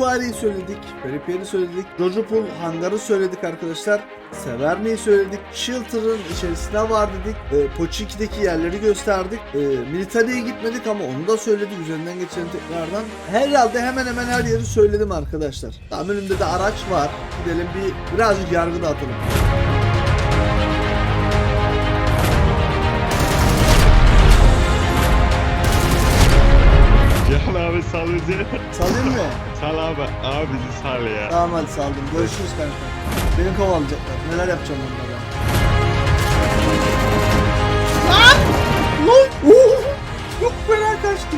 Aquari'yi söyledik. Periperi söyledik. Jojopool hangarı söyledik arkadaşlar. Severne'yi söyledik. Shelter'ın içerisinde var dedik. E, Poçinki'deki yerleri gösterdik. E, Military'ye gitmedik ama onu da söyledik. Üzerinden geçelim tekrardan. Herhalde hemen hemen her yeri söyledim arkadaşlar. Tam önümde de araç var. Gidelim bir birazcık yargı dağıtalım. Bizi. Salayım mı? Sal abi. Abi bizi sal ya. Tamam hadi saldım. Görüşürüz kanka. Beni kovalayacaklar. Neler yapacağım onlara. Lan! Lan! Oo! Çok fena kaçtı.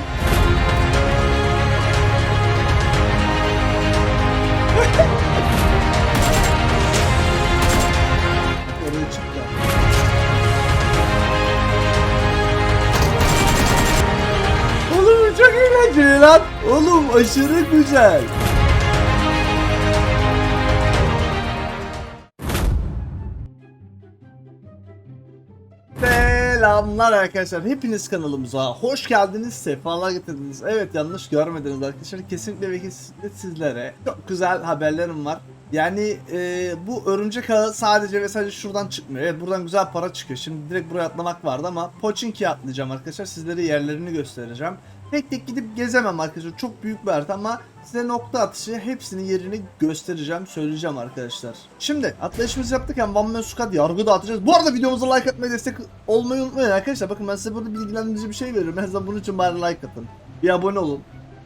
Aşırı güzel. Selamlar arkadaşlar. Hepiniz kanalımıza hoş geldiniz. Sefalar getirdiniz. Evet yanlış görmediniz arkadaşlar. Kesinlikle ve kesinlikle sizlere çok güzel haberlerim var. Yani e, bu örümcek ağı sadece ve sadece şuradan çıkmıyor. Evet buradan güzel para çıkıyor. Şimdi direkt buraya atlamak vardı ama Pochinki'ye atlayacağım arkadaşlar. Sizlere yerlerini göstereceğim. Tek tek gidip gezemem arkadaşlar. Çok büyük bir harita ama size nokta atışı hepsinin yerini göstereceğim, söyleyeceğim arkadaşlar. Şimdi atlayışımızı yaptık hem One Man Squad yargı dağıtacağız. Bu arada videomuza like atmayı, destek olmayı unutmayın arkadaşlar. Bakın ben size burada bilgilendirici bir şey veriyorum. En azından bunun için bari like atın. Bir abone olun.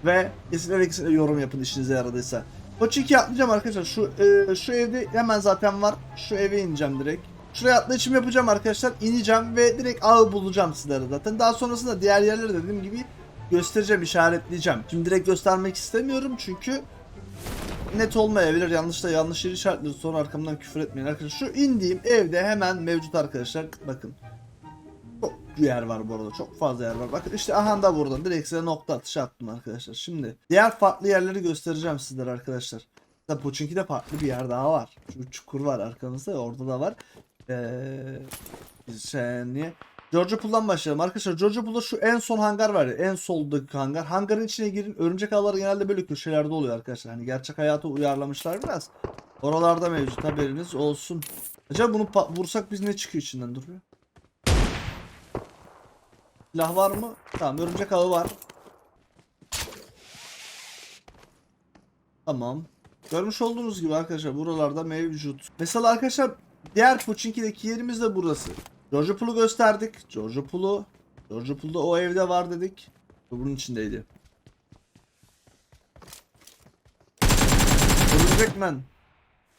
Ve kesinlikle kesinlikle yorum yapın işinize yaradıysa. Koçiki atlayacağım arkadaşlar. Şu e, şu evde hemen zaten var. Şu eve ineceğim direkt. Şuraya atlayışım yapacağım arkadaşlar. İneceğim ve direkt ağı bulacağım sizlere zaten. Daha sonrasında diğer yerleri de dediğim gibi göstereceğim, işaretleyeceğim. Şimdi direkt göstermek istemiyorum çünkü net olmayabilir. Yanlışla yanlış yeri işaretliyoruz. Sonra arkamdan küfür etmeyin arkadaşlar. Şu indiğim evde hemen mevcut arkadaşlar. Bakın. Çok yer var bu arada. Çok fazla yer var. Bakın işte aha da buradan. Direkt size nokta atışı attım arkadaşlar. Şimdi diğer farklı yerleri göstereceğim sizlere arkadaşlar. Mesela Pochinki'de farklı bir yer daha var. Şu çukur var arkamızda. Orada da var. Eee... Bir saniye. Georgia Pool'dan başlayalım. Arkadaşlar Georgia Pool'da şu en son hangar var ya. En soldaki hangar. Hangarın içine girin. Örümcek ağları genelde böyle köşelerde oluyor arkadaşlar. Hani gerçek hayata uyarlamışlar biraz. Oralarda mevcut haberiniz olsun. Acaba bunu vursak biz ne çıkıyor içinden duruyor? Silah var mı? Tamam örümcek ağı var. Tamam. Görmüş olduğunuz gibi arkadaşlar buralarda mevcut. Mesela arkadaşlar diğer Pochinki'deki yerimiz de burası. George Pool'u gösterdik. George Pool'u. George Pool'da o evde var dedik. Bu Bunun içindeydi. Örümcekmen.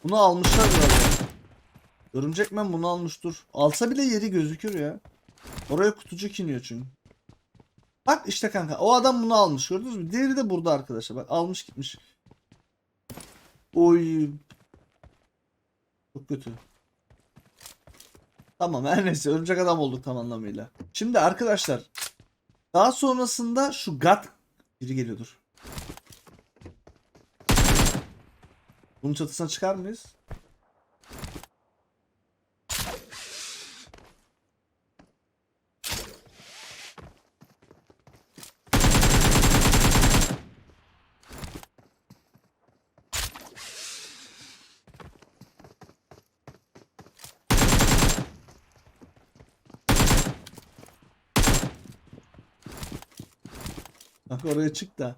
Bunu almışlar galiba. Örümcekmen bunu almış dur. Alsa bile yeri gözükür ya. Oraya kutucuk iniyor çünkü. Bak işte kanka o adam bunu almış gördünüz mü? Diğeri de burada arkadaşlar. Bak almış gitmiş. Oy. Çok kötü. Tamam her neyse örümcek adam olduk tam anlamıyla. Şimdi arkadaşlar daha sonrasında şu gat biri geliyordur. Bunun çatısına çıkar mıyız? Bak oraya çık da.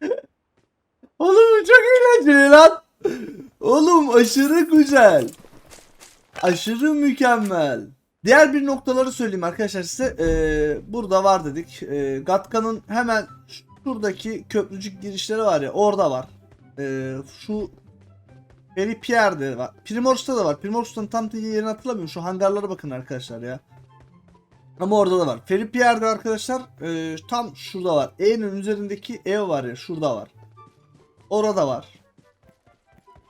Oğlum çok eğlenceli lan. Oğlum aşırı güzel. Aşırı mükemmel. Diğer bir noktaları söyleyeyim arkadaşlar size. Ee, burada var dedik. Ee, Gatka'nın hemen şuradaki köprücük girişleri var ya orada var. Ee, şu Feri Pierre'de var. Primors'ta da var. Primors'tan tam yerini hatırlamıyorum. Şu hangarlara bakın arkadaşlar ya. Ama orada da var. Feri Pierre'de arkadaşlar e, tam şurada var. E'nin üzerindeki ev var ya şurada var. Orada var.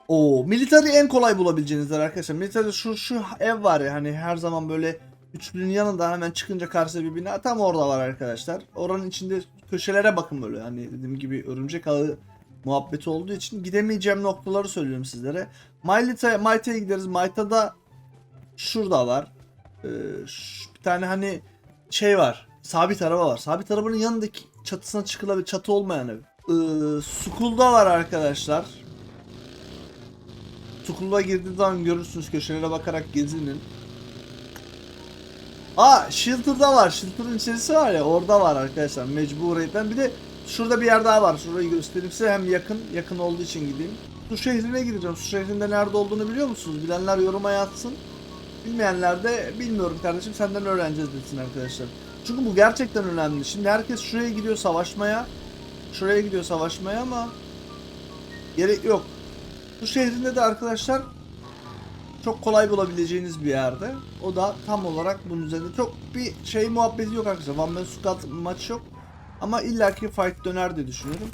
O military en kolay bulabileceğiniz yer arkadaşlar. Military şu şu ev var ya hani her zaman böyle üçlünün yanında hemen çıkınca karşıda bir bina tam orada var arkadaşlar. Oranın içinde köşelere bakın böyle hani dediğim gibi örümcek ağı muhabbeti olduğu için gidemeyeceğim noktaları söylüyorum sizlere. Maita'ya Maita'ya gideriz. Maita'da şurada var. Ee, şu- bir tane hani şey var. Sabit araba var. Sabit arabanın yanındaki çatısına çıkılabilir. Çatı olmayan ev. Ee, Sukul'da var arkadaşlar. Sukul'a girdiği zaman görürsünüz köşelere bakarak gezinin. Aa Shelter'da var. Shelter'ın içerisi var ya orada var arkadaşlar mecburiyetten. Bir de şurada bir yer daha var. Şurayı göstereyim size hem yakın yakın olduğu için gideyim. Su şehrine gireceğim. Su şehrinde nerede olduğunu biliyor musunuz? Bilenler yoruma yazsın. Bilmeyenler de bilmiyorum kardeşim senden öğreneceğiz desin arkadaşlar. Çünkü bu gerçekten önemli. Şimdi herkes şuraya gidiyor savaşmaya. Şuraya gidiyor savaşmaya ama gerek yok. Bu şehrinde de arkadaşlar çok kolay bulabileceğiniz bir yerde. O da tam olarak bunun üzerinde. Çok bir şey muhabbeti yok arkadaşlar. One Man Squad maç yok. Ama illaki fight döner diye düşünüyorum.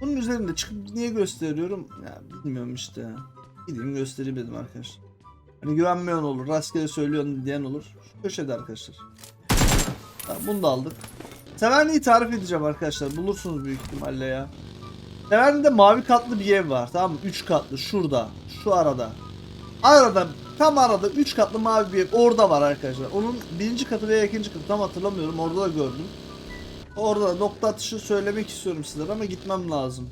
Bunun üzerinde çıkıp niye gösteriyorum? Ya bilmiyorum işte. Gideyim göstereyim dedim arkadaşlar. Hani güvenmeyen olur, rastgele söylüyorsun diyen olur. Şu köşede arkadaşlar. Tamam, bunu da aldık. Severni'yi tarif edeceğim arkadaşlar. Bulursunuz büyük ihtimalle ya. Severni'de mavi katlı bir ev var tamam mı? 3 katlı şurada. Şu arada. Arada tam arada 3 katlı mavi bir ev orada var arkadaşlar. Onun birinci katı veya ikinci katı tam hatırlamıyorum. Orada da gördüm. Orada nokta atışı söylemek istiyorum sizlere ama gitmem lazım.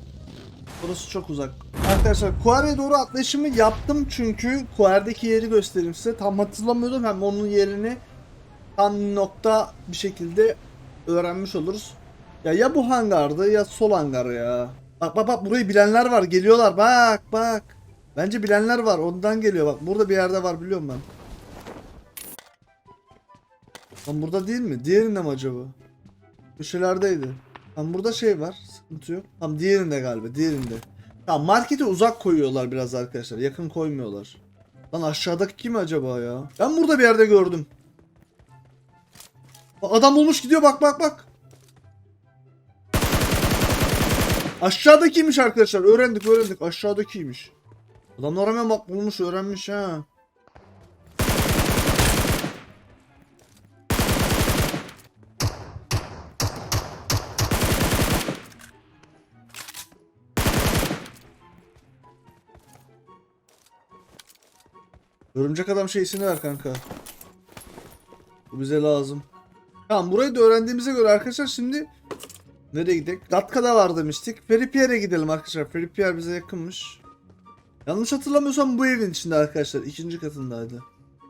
Burası çok uzak. Arkadaşlar Kuare'ye doğru atlayışımı yaptım çünkü Kuare'deki yeri göstereyim size. Tam hatırlamıyordum hem onun yerini tam nokta bir şekilde öğrenmiş oluruz. Ya ya bu hangardı ya sol hangar ya. Bak bak bak burayı bilenler var geliyorlar bak bak. Bence bilenler var ondan geliyor bak burada bir yerde var biliyorum ben. Lan burada değil mi? Diğerinde mi acaba? Köşelerdeydi. Tam burada şey var. Sıkıntı yok. Tam diğerinde galiba. Diğerinde. Tamam markete uzak koyuyorlar biraz arkadaşlar. Yakın koymuyorlar. Lan aşağıdaki kim acaba ya? Ben burada bir yerde gördüm. Adam olmuş gidiyor bak bak bak. Aşağıdakiymiş arkadaşlar. Öğrendik öğrendik. Aşağıdakiymiş. Adamlar hemen bak bulmuş öğrenmiş ha. Örümcek adam şeysini ver kanka. Bu bize lazım. Tamam burayı da öğrendiğimize göre arkadaşlar şimdi nereye gidelim? Datka'da var demiştik. Feripier'e gidelim arkadaşlar. Feripier bize yakınmış. Yanlış hatırlamıyorsam bu evin içinde arkadaşlar. ikinci katındaydı.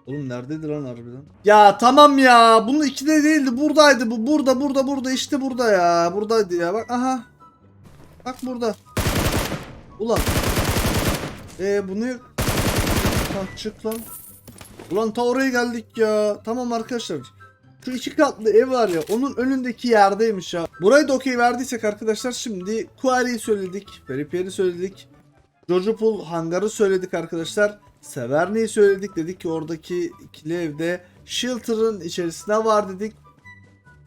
Oğlum neredeydi lan harbiden? Ya tamam ya. Bunun ikide değildi. Buradaydı bu. Burada burada burada. işte burada ya. Buradaydı ya. Bak aha. Bak burada. Ulan. Ee bunu... Ha, çık lan. Ulan ta oraya geldik ya. Tamam arkadaşlar. Şu iki katlı ev var ya onun önündeki yerdeymiş ya. Burayı da okey verdiysek arkadaşlar şimdi Quarry'i söyledik. Feripier'i söyledik. Jojo Pool hangarı söyledik arkadaşlar. Severne'yi söyledik. Dedik ki oradaki ikili evde Shelter'ın içerisinde var dedik.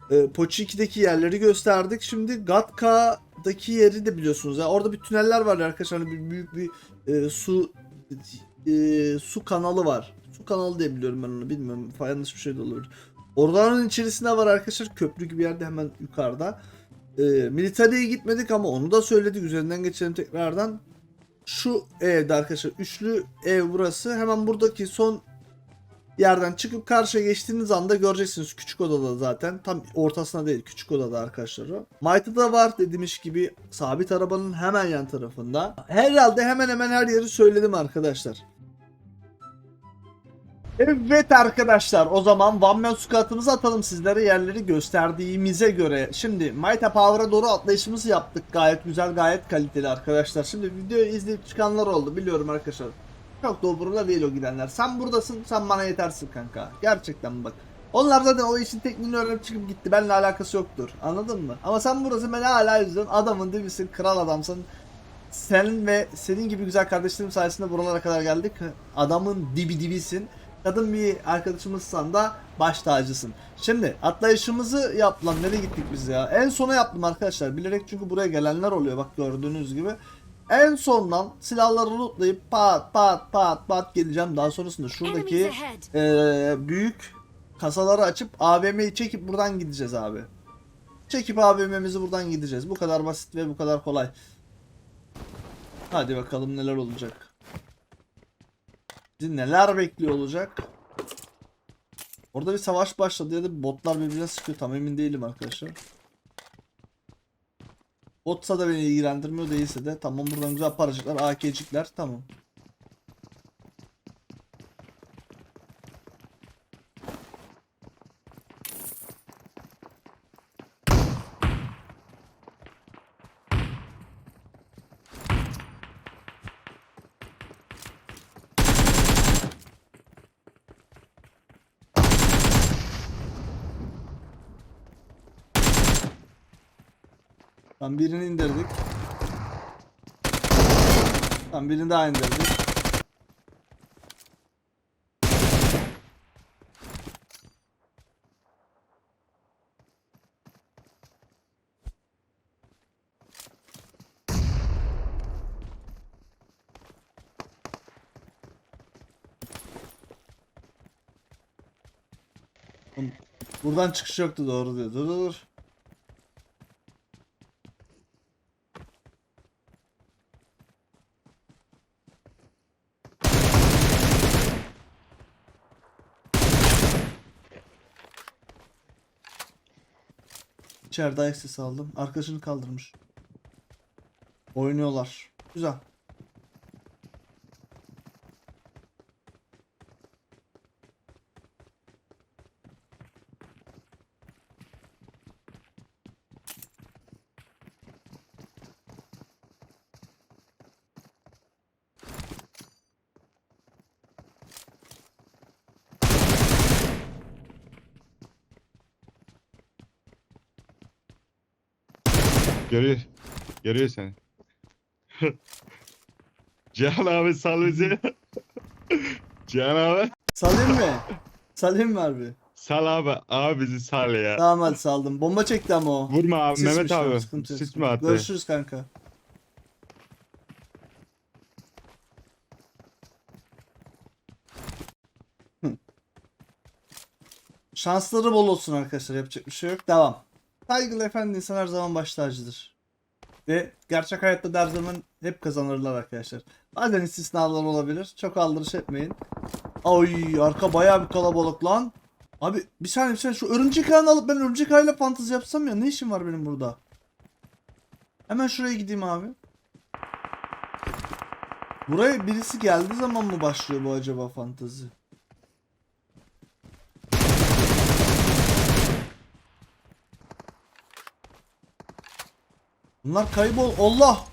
E, 2'deki yerleri gösterdik. Şimdi Gatka'daki yeri de biliyorsunuz. ya orada bir tüneller var arkadaşlar. Hani bir büyük bir e, su e, su kanalı var. Su kanalı diye biliyorum ben onu. Bilmiyorum. Yanlış bir şey de olabilir. Oradanın içerisinde var arkadaşlar. Köprü gibi yerde hemen yukarıda. E, Military'ye gitmedik ama onu da söyledik. Üzerinden geçelim tekrardan. Şu evde arkadaşlar. Üçlü ev burası. Hemen buradaki son yerden çıkıp karşıya geçtiğiniz anda göreceksiniz. Küçük odada zaten. Tam ortasına değil. Küçük odada arkadaşlar o. Mighty'da var dediğimiz gibi sabit arabanın hemen yan tarafında. Herhalde hemen hemen her yeri söyledim arkadaşlar. Evet arkadaşlar o zaman One Man Squad'ımızı atalım sizlere yerleri gösterdiğimize göre. Şimdi Mighty Power'a doğru atlayışımızı yaptık. Gayet güzel gayet kaliteli arkadaşlar. Şimdi videoyu izleyip çıkanlar oldu biliyorum arkadaşlar. Çok umurumda değil o gidenler. Sen buradasın sen bana yetersin kanka. Gerçekten bak. Onlar zaten o işin tekniğini öğrenip çıkıp gitti. Benimle alakası yoktur. Anladın mı? Ama sen buradasın beni hala izliyorsun. Adamın dibisin. Kral adamsın. Sen ve senin gibi güzel kardeşlerim sayesinde buralara kadar geldik. Adamın dibi dibisin. Kadın bir arkadaşımızsan da baş tacısın. Şimdi atlayışımızı yap lan nereye gittik biz ya? En sona yaptım arkadaşlar. Bilerek çünkü buraya gelenler oluyor bak gördüğünüz gibi. En sondan silahları lootlayıp pat pat pat pat geleceğim. Daha sonrasında şuradaki eee, büyük kasaları açıp AVM'yi çekip buradan gideceğiz abi. Çekip AVM'mizi buradan gideceğiz. Bu kadar basit ve bu kadar kolay. Hadi bakalım neler olacak. Bizi neler bekliyor olacak. Orada bir savaş başladı ya da botlar birbirine sıkıyor tam emin değilim arkadaşlar. Botsa da beni ilgilendirmiyor değilse de tamam buradan güzel paracıklar AK'cikler tamam. Tamam birini indirdik. Tamam birini daha indirdik. Buradan çıkış yoktu doğru diyor. Dur dur dur. İçeride ayak sesi aldım. Arkadaşını kaldırmış. Oynuyorlar. Güzel. Görüyor. Görüyor seni. Cihan abi sal bizi. Cihan abi. Salayım mı? Salayım mı harbi? Sal abi. Abi bizi sal ya. Tamam hadi saldım. Bomba çekti ama o. Vurma abi Sismiş Mehmet abi. sıkıntı yok, attı? Görüşürüz kanka. Şansları bol olsun arkadaşlar. Yapacak bir şey yok. Devam. Saygılı efendi insan her zaman baş tacıdır. Ve gerçek hayatta da her zaman hep kazanırlar arkadaşlar. Bazen istisnalar olabilir. Çok aldırış etmeyin. Ay arka bayağı bir kalabalık lan. Abi bir saniye bir saniye şu örümcek ağını alıp ben örümcek ağıyla fantezi yapsam ya ne işim var benim burada? Hemen şuraya gideyim abi. Buraya birisi geldiği zaman mı başlıyor bu acaba fantezi? Bunlar kaybol. Allah!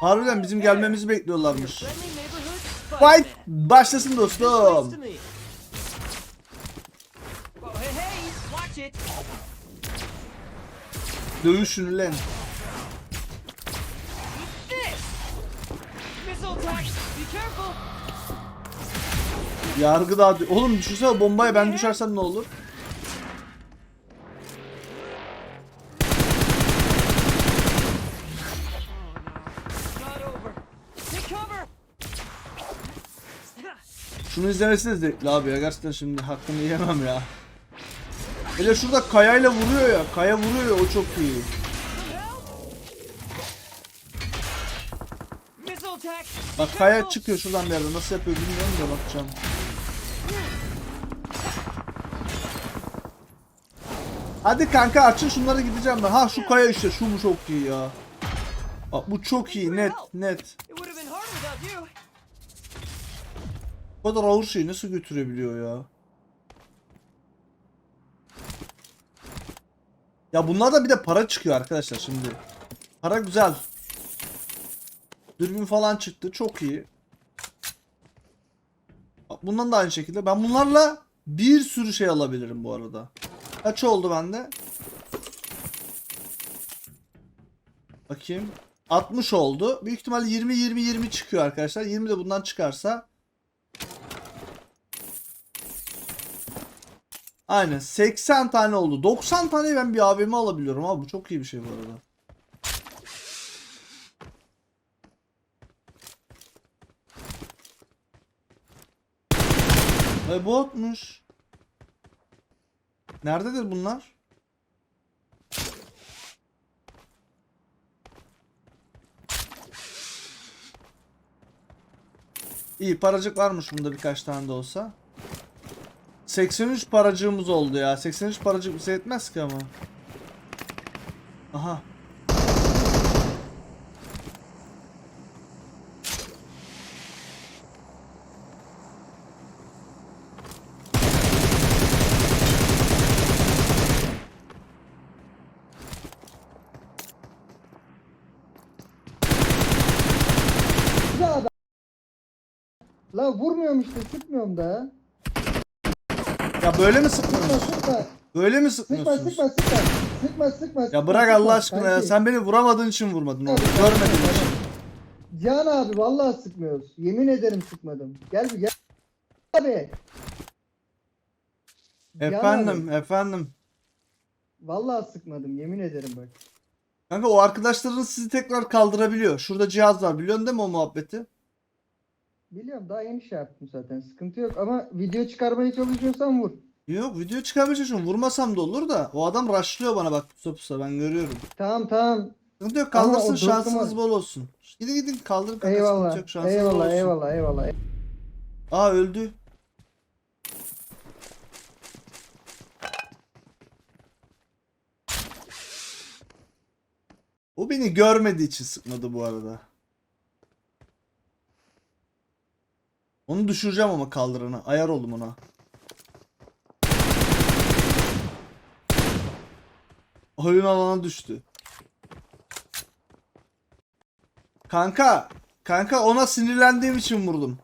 Harbiden bizim gelmemizi bekliyorlarmış. Fight başlasın dostum. Dövüşün lan. Yargı daha... Oğlum düşünsene bombaya ben düşersem ne olur? Şunu izlemesi de abi ya. Gerçekten şimdi hakkını yiyemem ya. Hele şurada kayayla vuruyor ya. Kaya vuruyor ya o çok iyi. Bak kaya çıkıyor şuradan bir yerde. Nasıl yapıyor bilmiyorum da bakacağım. Hadi kanka açın şunları gideceğim ben. Ha şu kaya işte. Şu bu çok iyi ya. Bak bu çok iyi. Net net. Bu kadar ağır şeyi nasıl götürebiliyor ya? Ya bunlarda bir de para çıkıyor arkadaşlar şimdi. Para güzel. Dürbün falan çıktı. Çok iyi. Bundan da aynı şekilde. Ben bunlarla bir sürü şey alabilirim bu arada. Kaç oldu bende? Bakayım. 60 oldu. Büyük ihtimalle 20 20 20 çıkıyor arkadaşlar. 20 de bundan çıkarsa Aynen 80 tane oldu. 90 tane ben bir AVM alabiliyorum abi. Bu çok iyi bir şey bu arada. E botmuş. Nerededir bunlar? İyi paracık varmış bunda birkaç tane de olsa. 83 paracığımız oldu ya. 83 paracık bize yetmez ki ama. Aha. La vurmuyorum işte sıkmıyorum da. Ya böyle mi Sıkma sıkmıyorsunuz? sıkma. Böyle mi Sıkma sıkmıyorsunuz? sıkma sıkma. Sıkma sıkma. Ya sıkma, bırak sıkma. Allah aşkına ya. Sen beni vuramadığın için vurmadın. Tamam, Görmedin. Cihan abi vallahi sıkmıyoruz. Yemin ederim sıkmadım. Gel bir gel. Abi. Efendim, abi, efendim. Vallahi sıkmadım yemin ederim bak. Kanka o arkadaşlarınız sizi tekrar kaldırabiliyor. Şurada cihaz var. Biliyorsun değil mi o muhabbeti? Biliyorum daha yeni şey yaptım zaten. Sıkıntı yok ama video çıkarmaya çalışıyorsan vur. Yok video çıkarmaya çalışıyorum. Vurmasam da olur da. O adam rushlıyor bana bak pusa pusa ben görüyorum. Tamam tamam. Sıkıntı yok Ama kaldırsın o dört şansınız bol olsun. Gidin gidin kaldırın kanka Eyvallah. sıkıntı yok şansınız bol Eyvallah olsun. eyvallah eyvallah. Aa öldü. O beni görmediği için sıkmadı bu arada. Onu düşüreceğim ama kaldırana. Ayar oldum ona. Oyun alana düştü. Kanka, kanka ona sinirlendiğim için vurdum.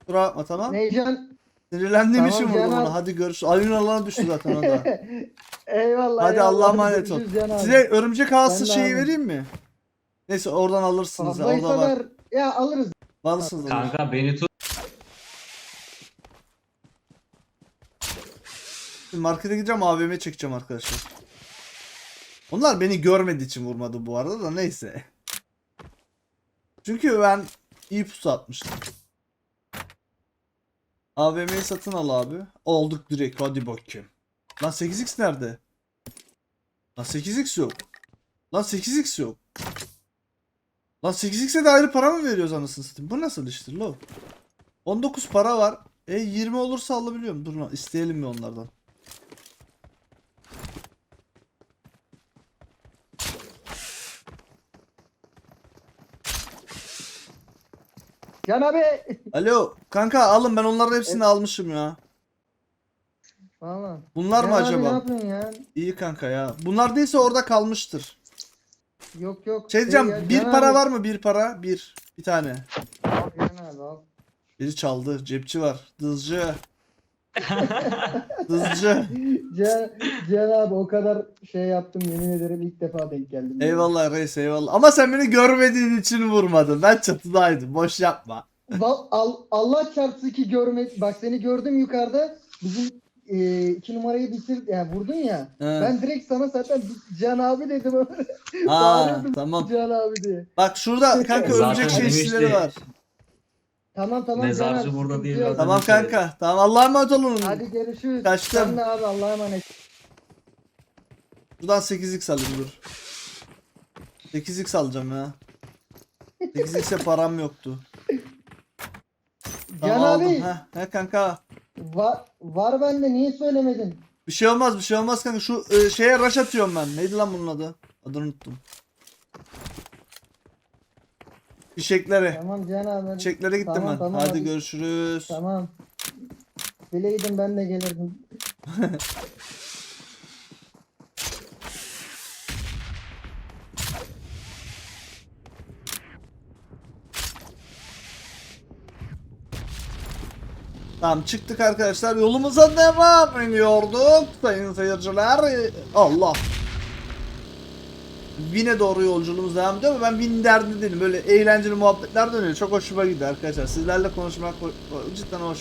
Kusura bakma tamam. Neycan Sinirlendiğim Tamam, için vurdum ona. Hadi görüşürüz. Oyun alana düştü zaten o da. eyvallah. Hadi. Allah'a emanet ol. Size örümcek ağası şeyi vereyim mi? Neyse oradan alırsınız. ya, Fazlaysa Orada var. Ya alırız. Alırsınız. Kanka beni tut. Şimdi markete gideceğim AVM çekeceğim arkadaşlar. Onlar beni görmediği için vurmadı bu arada da neyse. Çünkü ben iyi pusu atmıştım. AVM'yi satın al abi. Olduk direkt hadi bakayım. Lan 8x nerede? Lan 8x yok. Lan 8x yok. Lan 8x'e de ayrı para mı veriyoruz anasını satayım? Bu nasıl iştir lo? 19 para var. E 20 olursa alabiliyorum. Dur lan isteyelim mi onlardan? Can abi. Alo kanka alın ben onların hepsini almışım ya. Valla. Bunlar mı Can abi acaba? ne yapıyorsun ya? İyi kanka ya. Bunlar değilse orada kalmıştır. Yok yok. Şey diyeceğim ya, bir Can para abi- var mı bir para? Bir. Bir tane. Al Can abi al. Biri çaldı. Cepçi var. Dızcı. Dızcı. Can abi o kadar şey yaptım yemin ederim ilk defa denk geldim. Eyvallah reis eyvallah. Ama sen beni görmediğin için vurmadın. Ben çatıdaydım. Boş yapma. Val- al- Allah çarpsın ki görme. Bak seni gördüm yukarıda. Bizim e, iki numarayı bitir yani vurdun ya. He. Ben direkt sana zaten Can abi dedim. Aa Bağırıyordum tamam. Can abi diye. Bak şurada kanka Zaten örümcek şey işçileri var. Tamam tamam Mezarcı Can abi, burada sıkıntı değil yok. zaten. Tamam kanka. Tamam Allah'a emanet olun. Hadi görüşürüz. Kaçtım. Sen de abi Allah'a emanet. Buradan 8x alayım dur. 8x alacağım ya. 8x'e param yoktu. Can Tamam aldım. abi Heh, he kanka. var, var bende niye söylemedin? Bir şey olmaz bir şey olmaz kanka. Şu e, şeye rush atıyorum ben. Neydi lan bunun adı? Adını unuttum. Fişeklere. Tamam abi. Fişeklere gittim Tamam, ben. tamam, Hadi hadi. görüşürüz. Tamam. Bileydim ben de gelirdim. Tamam çıktık arkadaşlar. Yolumuza devam ediyorduk. Sayın seyirciler. Allah. Win'e doğru yolculuğumuz devam ediyor ama ben Win derdi değilim. Böyle eğlenceli muhabbetler dönüyor. Çok hoşuma gidiyor arkadaşlar. Sizlerle konuşmak cidden hoş.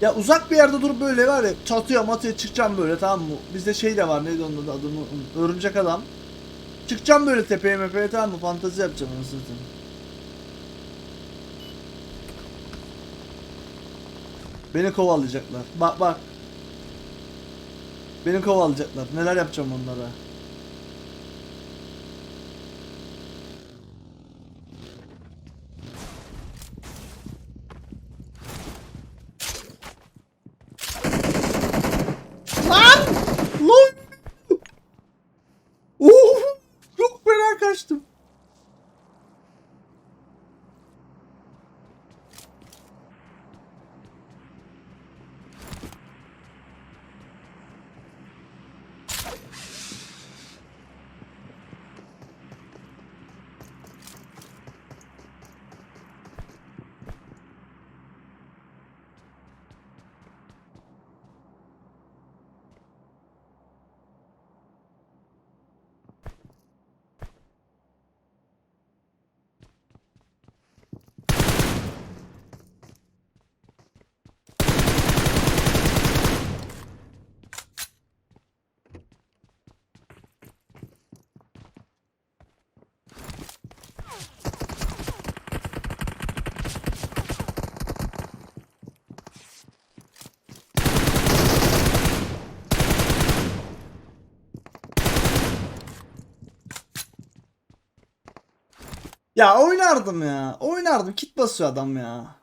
Ya uzak bir yerde durup böyle var ya çatıya matıya çıkacağım böyle tamam mı? Bizde şey de var neydi onun adı adını. Örümcek adam. Çıkacağım böyle tepeye mepeye tamam mı? Fantezi yapacağım anasını satayım. Beni kovalayacaklar. Bak bak. Beni kovalayacaklar. Neler yapacağım onlara. Ya oynardım ya. Oynardım. Kit basıyor adam ya.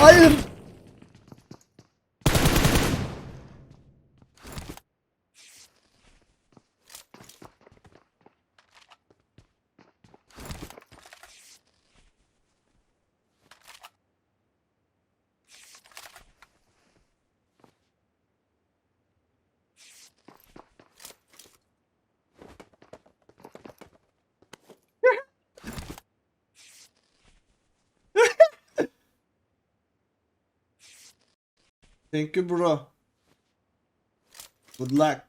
Hayır. Thank you bro. Good luck.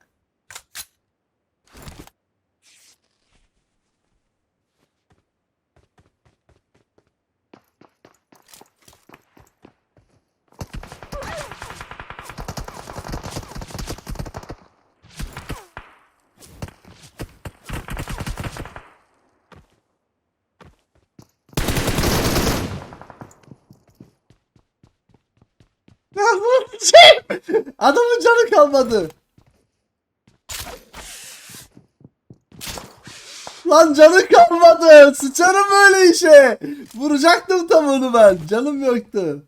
Ya bu şey! Adamın canı kalmadı. Lan canı kalmadı. Sıçarım böyle işe. Vuracaktım tam onu ben. Canım yoktu.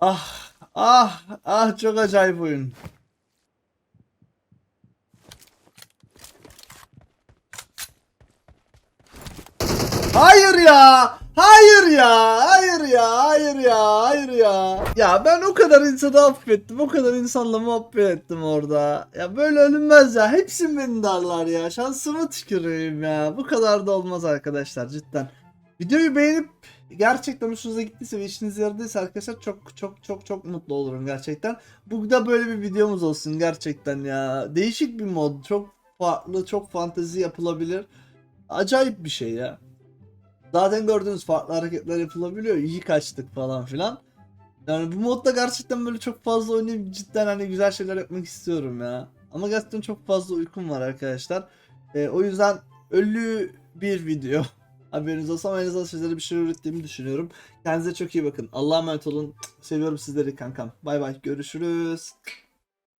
Ah, ah, ah çok acayip oyun. Hayır ya. Hayır ya. Hayır ya. Hayır ya. Hayır ya. Ya ben o kadar insanı affettim. O kadar insanla muhabbet ettim orada. Ya böyle ölünmez ya. Hepsi beni darlar ya. Şansımı tüküreyim ya. Bu kadar da olmaz arkadaşlar cidden. Videoyu beğenip gerçekten hoşunuza gittiyse ve işinize yaradıysa arkadaşlar çok çok çok çok mutlu olurum gerçekten. Bu da böyle bir videomuz olsun gerçekten ya. Değişik bir mod. Çok farklı, çok fantezi yapılabilir. Acayip bir şey ya. Zaten gördüğünüz farklı hareketler yapılabiliyor. İyi kaçtık falan filan. Yani bu modda gerçekten böyle çok fazla oynayıp cidden hani güzel şeyler yapmak istiyorum ya. Ama gerçekten çok fazla uykum var arkadaşlar. Ee, o yüzden ölü bir video. Haberiniz olsun ama en azından sizlere bir şey öğrettiğimi düşünüyorum. Kendinize çok iyi bakın. Allah'a emanet olun. Seviyorum sizleri kankam. Bay bay. Görüşürüz.